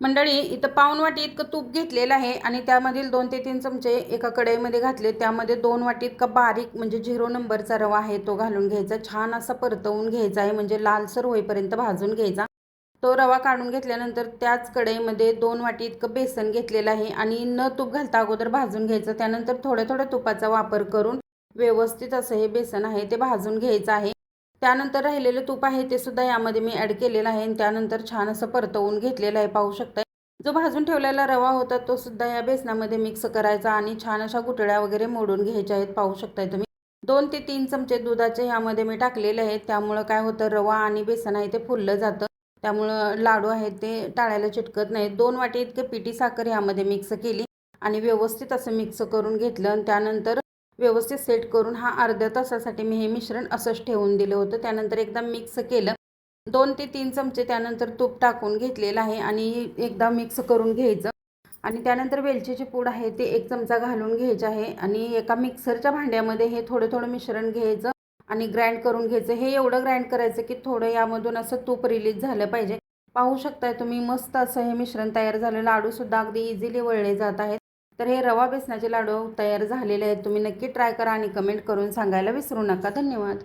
मंडळी इथं पाऊण वाटी इतकं तूप घेतलेलं आहे आणि त्यामधील दोन ते तीन चमचे एका कढईमध्ये घातले. त्यामध्ये दोन वाटी इतका बारीक म्हणजे झिरो नंबरचा रवा आहे तो घालून घ्यायचा. छान असा परतवून घ्यायचा आहे म्हणजे लालसर होईपर्यंत भाजून घ्यायचा. तो रवा काढून घेतल्यानंतर त्याच कढईमध्ये दोन वाटी इतकं बेसन घेतलेलं आहे आणि न तूप घालता अगोदर भाजून घ्यायचं. त्यानंतर थोड्या थोड्या तुपाचा वापर करून व्यवस्थित असं हे बेसन आहे ते भाजून घ्यायचं आहे. त्यानंतर राहिलेलं तूप आहे ते सुद्धा यामध्ये मी ॲड केलेलं आहे. आणि त्यानंतर छान असं परतवून घेतलेलं आहे. पाहू शकताय. जो भाजून ठेवलेला रवा होता तो सुद्धा या बेसनामध्ये मिक्स करायचा आणि छान अशा गुटळ्या वगैरे मोडून घ्यायच्या आहेत. पाहू शकताय तुम्ही. दोन ते तीन चमचे दुधाचे ह्यामध्ये मी टाकलेले आहेत. त्यामुळं काय होतं रवा आणि बेसन आहे ते फुललं जातं. त्यामुळं लाडू आहेत ते टाळायला चिटकत नाहीत. दोन वाटी इतके पिटी साखर ह्यामध्ये मिक्स केली आणि व्यवस्थित असं मिक्स करून घेतलं. आणि त्यानंतर व्यवस्थित सेट करून हा अर्ध्या तासासाठी मी हे मिश्रण असंच ठेवून दिलं होतं. त्यानंतर एकदा मिक्स केलं. दोन ते तीन चमचे त्यानंतर तूप टाकून घेतलेलं आहे आणि एकदा मिक्स करून घ्यायचं. आणि त्यानंतर वेलचीची पूड आहे ते एक चमचा घालून घ्यायचे आहे. आणि एका मिक्सरच्या भांड्यामध्ये हे थोडं थोडं मिश्रण घ्यायचं आणि ग्राइंड करून घ्यायचं. हे एवढं ग्राइंड करायचं की थोडं यामधून असं तूप रिलीज झालं पाहिजे. पाहू शकताय तुम्ही मस्त असं हे मिश्रण तयार झालं. लाडूसुद्धा अगदी इझिली वळले जात आहेत. तर हे रवा बेसनाचे लाडू तयार झालेले आहेत. तुम्ही नक्की ट्राय करा आणि कमेंट करून सांगायला विसरू नका. धन्यवाद.